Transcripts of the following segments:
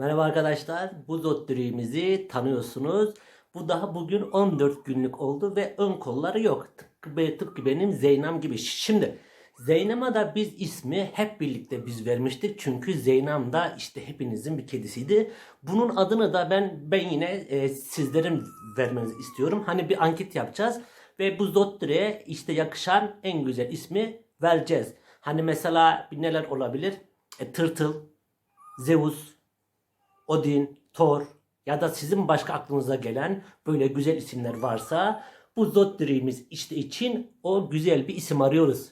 Merhaba arkadaşlar. Bu zotdürüğümüzü tanıyorsunuz. Bu daha bugün 14 günlük oldu ve ön kolları yok. Tıpkı, tıpkı benim Zeynam gibi. Şimdi Zeynam'a da biz ismi hep birlikte biz vermiştik. Çünkü Zeynam da işte hepinizin bir kedisiydi. Bunun adını da ben ben yine e, sizlerin vermenizi istiyorum. Hani bir anket yapacağız ve bu zotdürüğe işte yakışan en güzel ismi vereceğiz. Hani mesela neler olabilir? E, tırtıl, Zeus, Odin, Thor ya da sizin başka aklınıza gelen böyle güzel isimler varsa bu Zodri'miz işte için o güzel bir isim arıyoruz.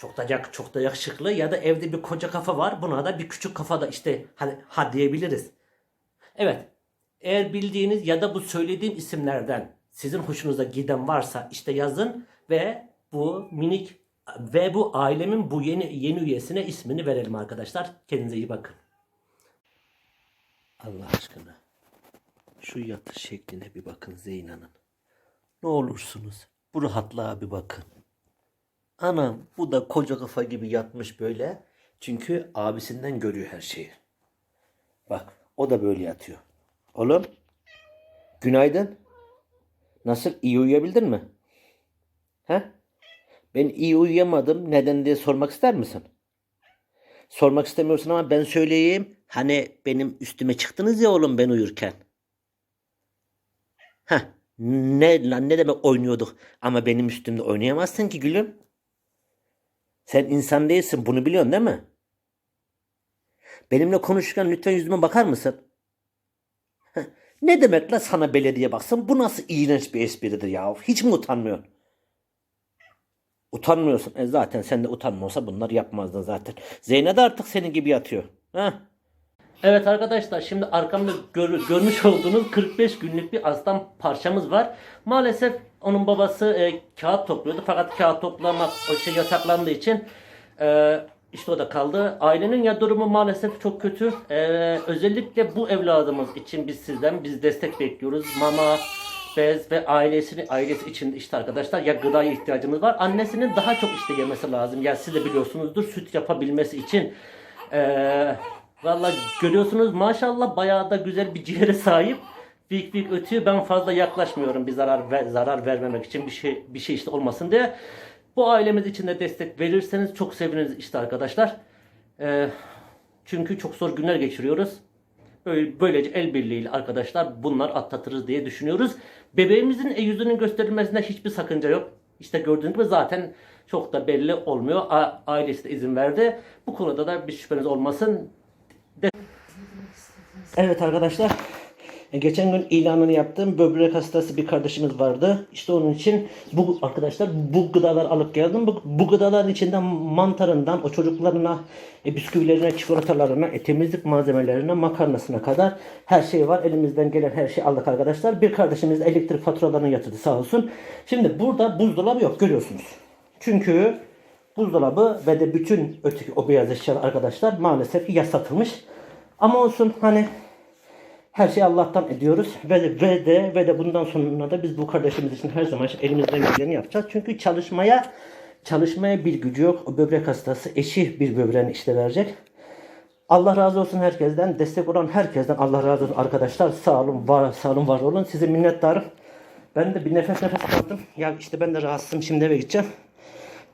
Çok da yak- çok da yakışıklı ya da evde bir koca kafa var. Buna da bir küçük kafa da işte ha, ha diyebiliriz. Evet. Eğer bildiğiniz ya da bu söylediğim isimlerden sizin hoşunuza giden varsa işte yazın ve bu minik ve bu ailemin bu yeni yeni üyesine ismini verelim arkadaşlar. Kendinize iyi bakın. Allah aşkına. Şu yatış şekline bir bakın Zeyna'nın. Ne olursunuz bu rahatlığa bir bakın. Anam bu da koca kafa gibi yatmış böyle. Çünkü abisinden görüyor her şeyi. Bak o da böyle yatıyor. Oğlum günaydın. Nasıl iyi uyuyabildin mi? He? Ben iyi uyuyamadım. Neden diye sormak ister misin? Sormak istemiyorsun ama ben söyleyeyim. Hani benim üstüme çıktınız ya oğlum ben uyurken. Heh. Ne lan ne demek oynuyorduk ama benim üstümde oynayamazsın ki gülüm. Sen insan değilsin bunu biliyorsun değil mi? Benimle konuşurken lütfen yüzüme bakar mısın? Heh. Ne demek la sana belediye baksın? Bu nasıl iğrenç bir espridir ya? Hiç mi utanmıyorsun? Utanmıyorsun. E zaten sen de utanmıyorsa bunlar yapmazdın zaten. Zeynep de artık senin gibi yatıyor. Ha? Evet arkadaşlar şimdi arkamda gör- görmüş olduğunuz 45 günlük bir aslan parçamız var. Maalesef onun babası e, kağıt topluyordu fakat kağıt toplamak o şey yasaklandığı için e, işte o da kaldı. Ailenin ya durumu maalesef çok kötü. E, özellikle bu evladımız için biz sizden biz destek bekliyoruz. Mama, bez ve ailesini ailesi için işte arkadaşlar ya gıdaya ihtiyacımız var. Annesinin daha çok işte yemesi lazım. Ya siz de biliyorsunuzdur süt yapabilmesi için. Eee Valla görüyorsunuz maşallah bayağı da güzel bir ciğere sahip. Vik vik ötüyor. Ben fazla yaklaşmıyorum bir zarar ver, zarar vermemek için bir şey bir şey işte olmasın diye. Bu ailemiz için de destek verirseniz çok seviniriz işte arkadaşlar. Ee, çünkü çok zor günler geçiriyoruz. Böyle, böylece el birliğiyle arkadaşlar bunlar atlatırız diye düşünüyoruz. Bebeğimizin e, yüzünün gösterilmesinde hiçbir sakınca yok. İşte gördüğünüz gibi zaten çok da belli olmuyor. A- ailesi de izin verdi. Bu konuda da bir şüpheniz olmasın. Evet arkadaşlar. Geçen gün ilanını yaptığım böbrek hastası bir kardeşimiz vardı. İşte onun için bu arkadaşlar bu gıdalar alıp geldim. Bu, bu gıdaların içinden mantarından o çocuklarına, e, bisküvilerine, çikolatalarına, e, temizlik malzemelerine, makarnasına kadar her şey var. Elimizden gelen her şeyi aldık arkadaşlar. Bir kardeşimiz de elektrik faturalarını yatırdı sağ olsun. Şimdi burada buzdolabı yok görüyorsunuz. Çünkü buzdolabı ve de bütün öteki o beyaz eşyalar arkadaşlar maalesef ki yasatılmış. Ama olsun hani her şeyi Allah'tan ediyoruz ve de, ve de ve de bundan sonra da biz bu kardeşimiz için her zaman elimizden geleni yapacağız. Çünkü çalışmaya çalışmaya bir gücü yok. O böbrek hastası eşi bir böbreğini işte verecek. Allah razı olsun herkesten. Destek olan herkesten Allah razı olsun arkadaşlar. Sağ olun, var, sağ olun, var olun. Size minnettarım. Ben de bir nefes nefes kaldım. Ya işte ben de rahatsızım. Şimdi eve gideceğim.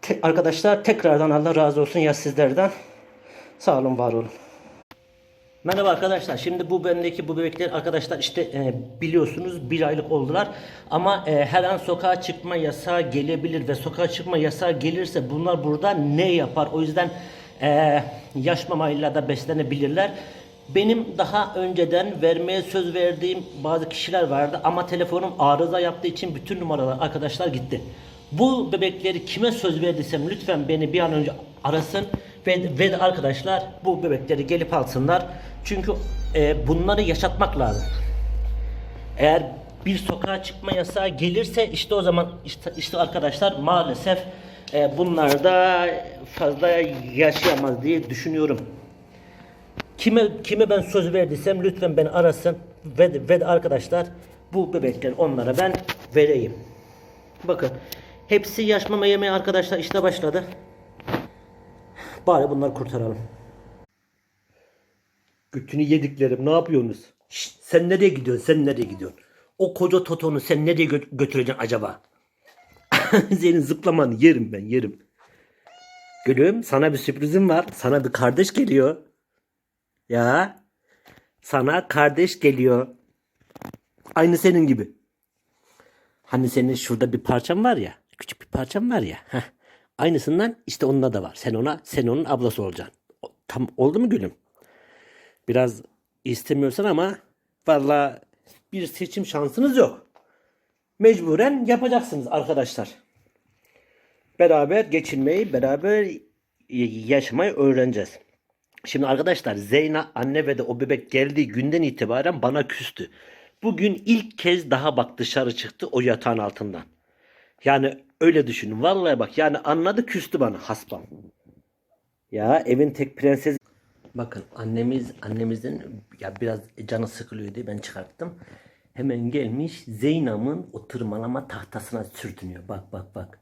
Te- arkadaşlar tekrardan Allah razı olsun ya sizlerden. Sağ olun, var olun. Merhaba arkadaşlar. Şimdi bu bendeki bu bebekler arkadaşlar işte e, biliyorsunuz bir aylık oldular. Ama e, her an sokağa çıkma yasağı gelebilir ve sokağa çıkma yasağı gelirse bunlar burada ne yapar? O yüzden e, yaş mamayla da beslenebilirler. Benim daha önceden vermeye söz verdiğim bazı kişiler vardı ama telefonum arıza yaptığı için bütün numaralar arkadaşlar gitti. Bu bebekleri kime söz verdiysem lütfen beni bir an önce arasın ve, ve de arkadaşlar bu bebekleri gelip alsınlar. Çünkü e, bunları yaşatmak lazım. Eğer bir sokağa çıkma yasağı gelirse işte o zaman işte, işte arkadaşlar maalesef e, bunlar da fazla yaşayamaz diye düşünüyorum. Kime kime ben söz verdiysem lütfen beni arasın ve ve de arkadaşlar bu bebekler onlara ben vereyim. Bakın hepsi yaş mama yemeye arkadaşlar işte başladı. Bari bunları kurtaralım. Götünü yediklerim ne yapıyorsunuz? Şşt, sen nereye gidiyorsun? Sen nereye gidiyorsun? O koca totonu sen nereye gö- götüreceksin acaba? Senin zıplamanı yerim ben yerim. Gülüm sana bir sürprizim var. Sana bir kardeş geliyor. Ya sana kardeş geliyor. Aynı senin gibi. Hani senin şurada bir parçan var ya. Küçük bir parçan var ya. Heh. Aynısından işte onunla da var. Sen ona, sen onun ablası olacaksın. Tam oldu mu gülüm? Biraz istemiyorsan ama valla bir seçim şansınız yok. Mecburen yapacaksınız arkadaşlar. Beraber geçinmeyi, beraber yaşamayı öğreneceğiz. Şimdi arkadaşlar Zeyna anne ve de o bebek geldiği günden itibaren bana küstü. Bugün ilk kez daha bak dışarı çıktı o yatağın altından. Yani öyle düşünün. Vallahi bak yani anladı küstü bana haspam. Ya evin tek prenses. Bakın annemiz annemizin ya biraz canı sıkılıyordu ben çıkarttım. Hemen gelmiş Zeynep'in o tırmalama tahtasına sürtünüyor. Bak bak bak.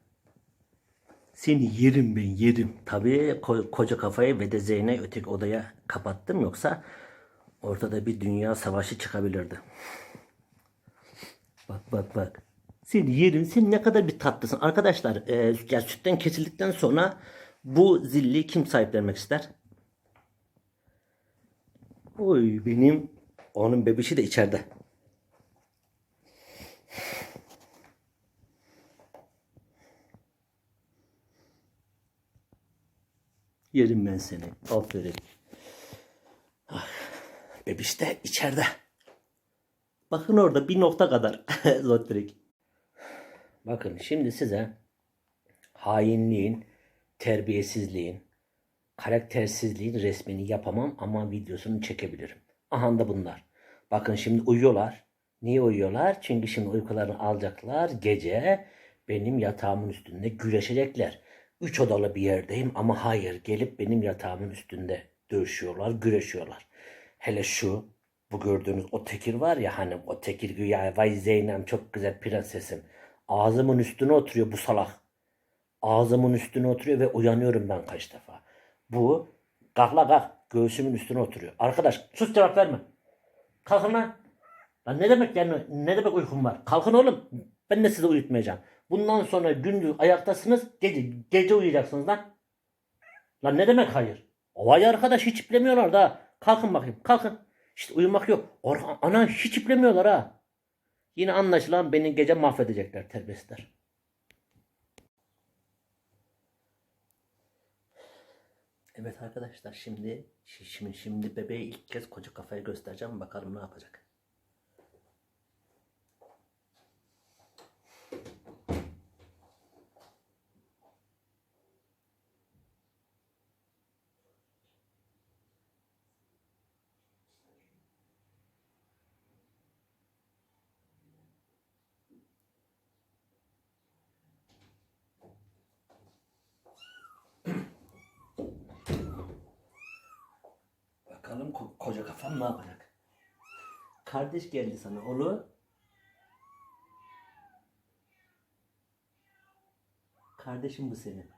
Seni yerim ben yerim. Tabii ko- koca kafayı ve de Zeynep öteki odaya kapattım yoksa ortada bir dünya savaşı çıkabilirdi. Bak bak bak. Seni yerim. Sen ne kadar bir tatlısın. Arkadaşlar e, ya sütten kesildikten sonra bu zilli kim sahiplenmek ister? Oy benim onun bebişi de içeride. Yerim ben seni. Aferin. Ah, bebiş de içeride. Bakın orada bir nokta kadar Zotrik. Bakın şimdi size hainliğin, terbiyesizliğin, karaktersizliğin resmini yapamam ama videosunu çekebilirim. Aha da bunlar. Bakın şimdi uyuyorlar. Niye uyuyorlar? Çünkü şimdi uykularını alacaklar. Gece benim yatağımın üstünde güreşecekler. Üç odalı bir yerdeyim ama hayır gelip benim yatağımın üstünde dövüşüyorlar, güreşiyorlar. Hele şu bu gördüğünüz o tekir var ya hani o tekir güya vay Zeynep çok güzel prensesim. Ağzımın üstüne oturuyor bu salak. Ağzımın üstüne oturuyor ve uyanıyorum ben kaç defa. Bu kalk la kalk göğsümün üstüne oturuyor. Arkadaş sus cevap verme. Kalkın lan. Lan ne demek yani ne demek uykum var? Kalkın oğlum. Ben de sizi uyutmayacağım. Bundan sonra gündüz ayaktasınız gece gece uyuyacaksınız lan. Lan ne demek hayır? Vay arkadaş hiç iplemiyorlar da. Kalkın bakayım kalkın. İşte uyumak yok. Or ana hiç iplemiyorlar ha. Yine anlaşılan beni gece mahvedecekler terbiyesizler. Evet arkadaşlar şimdi şimdi şimdi bebeğe ilk kez koca kafayı göstereceğim bakalım ne yapacak. Bakalım ko- koca kafam ne yapacak? Kardeş geldi sana onu. Kardeşim bu senin.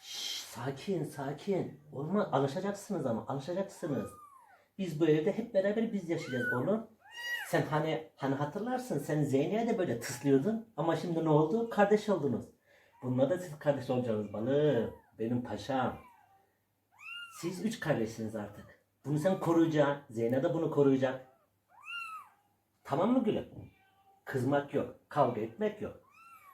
Şşş, sakin sakin. Olma alışacaksınız ama alışacaksınız. Biz bu evde hep beraber biz yaşayacağız oğlum. Sen hani hani hatırlarsın sen Zeynep'e de böyle tıslıyordun ama şimdi ne oldu? Kardeş oldunuz. Bununla da siz kardeş olacaksınız balım. Benim paşam. Siz üç kardeşsiniz artık. Bunu sen koruyacaksın. Zeynep de bunu koruyacak. Tamam mı gülüm? Kızmak yok. Kavga etmek yok.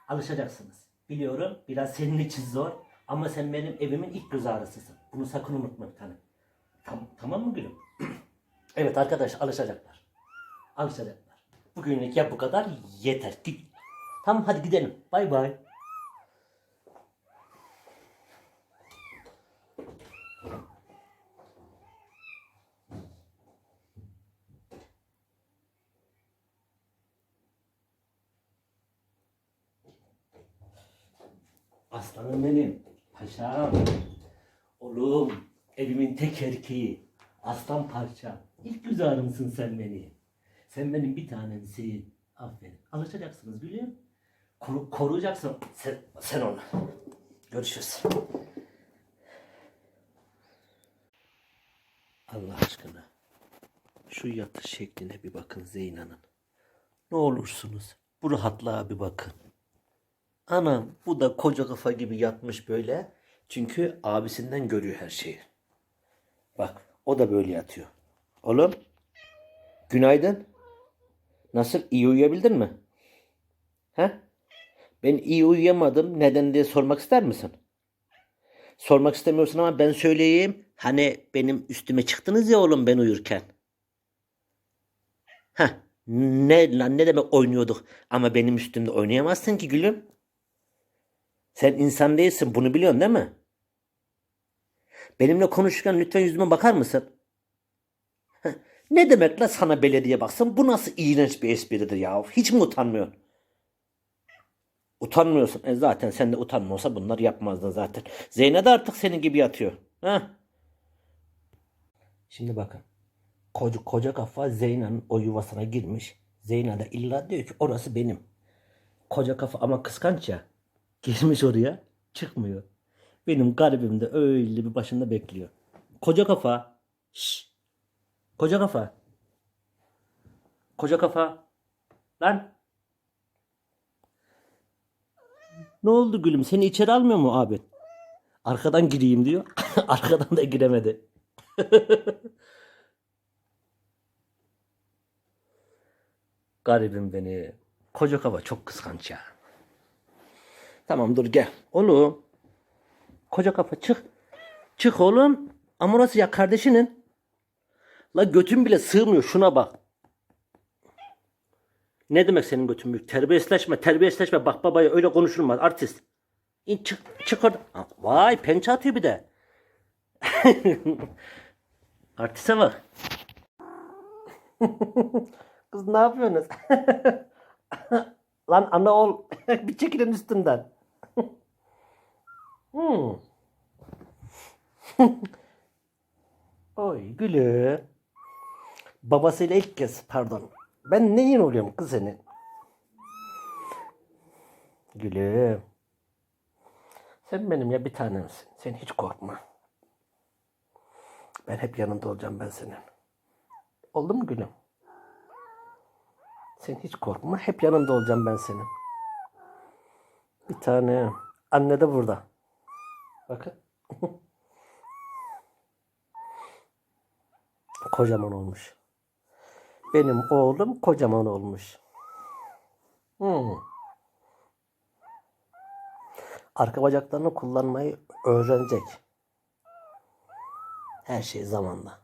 Alışacaksınız. Biliyorum biraz senin için zor. Ama sen benim evimin ilk göz ağrısısın. Bunu sakın unutma bir tane. Tam, tamam mı gülüm? evet arkadaş alışacaklar. Alışacaklar. Bugünlük ya bu kadar yeter. Tamam hadi gidelim. Bay bay. Aslanım benim. Paşam. Oğlum. Evimin tek erkeği. Aslan parça. İlk göz ağrımsın sen beni. Sen benim bir tanemsin. Aferin. Alışacaksınız biliyor musun? Koru, koruyacaksın sen, sen onu. Görüşürüz. Allah aşkına. Şu yatış şekline bir bakın Zeyna'nın. Ne olursunuz bu rahatlığa bir bakın. Anam bu da koca kafa gibi yatmış böyle. Çünkü abisinden görüyor her şeyi. Bak o da böyle yatıyor. Oğlum günaydın. Nasıl iyi uyuyabildin mi? He? Ben iyi uyuyamadım. Neden diye sormak ister misin? Sormak istemiyorsun ama ben söyleyeyim. Hani benim üstüme çıktınız ya oğlum ben uyurken. Heh. Ne lan ne demek oynuyorduk ama benim üstümde oynayamazsın ki gülüm. Sen insan değilsin bunu biliyorsun değil mi? Benimle konuşurken lütfen yüzüme bakar mısın? Heh. Ne demek la sana belediye baksın? Bu nasıl iğrenç bir espridir ya? Hiç mi utanmıyorsun? Utanmıyorsun. E zaten sen de utanmıyorsa bunlar yapmazdın zaten. Zeynep de artık senin gibi yatıyor. Ha? Şimdi bakın. Koca, koca kafa Zeyna'nın o yuvasına girmiş. Zeyna da illa diyor ki orası benim. Koca kafa ama kıskanç ya. Girmiş oraya çıkmıyor. Benim garibim de öyle bir başında bekliyor. Koca kafa. Şşş. Koca kafa. Koca kafa. Lan. Ne oldu gülüm? Seni içeri almıyor mu abi? Arkadan gireyim diyor. Arkadan da giremedi. Garibim beni. Koca kafa çok kıskanç ya. Tamam dur gel. Oğlum. Koca kafa çık. Çık oğlum. Ama orası ya kardeşinin. La götün bile sığmıyor şuna bak. Ne demek senin götün büyük? Terbiyesizleşme, terbiyesizleşme. Bak babaya öyle konuşulmaz artist. İn çık, çık orada. Vay pençe atıyor bir de. Artiste bak. Kız ne yapıyorsunuz? Lan ana ol. bir çekilin üstünden. Hmm. Oy gülü. Babasıyla ilk kez pardon. Ben neyin oluyorum kız senin? Gülüm. Sen benim ya bir tanemsin. Sen hiç korkma. Ben hep yanında olacağım ben senin. Oldu mu gülüm? Sen hiç korkma. Hep yanında olacağım ben senin. Bir tane. Anne de burada. Bakın. Kocaman olmuş. Benim oğlum kocaman olmuş. Hmm. Arka bacaklarını kullanmayı öğrenecek. Her şey zamanla.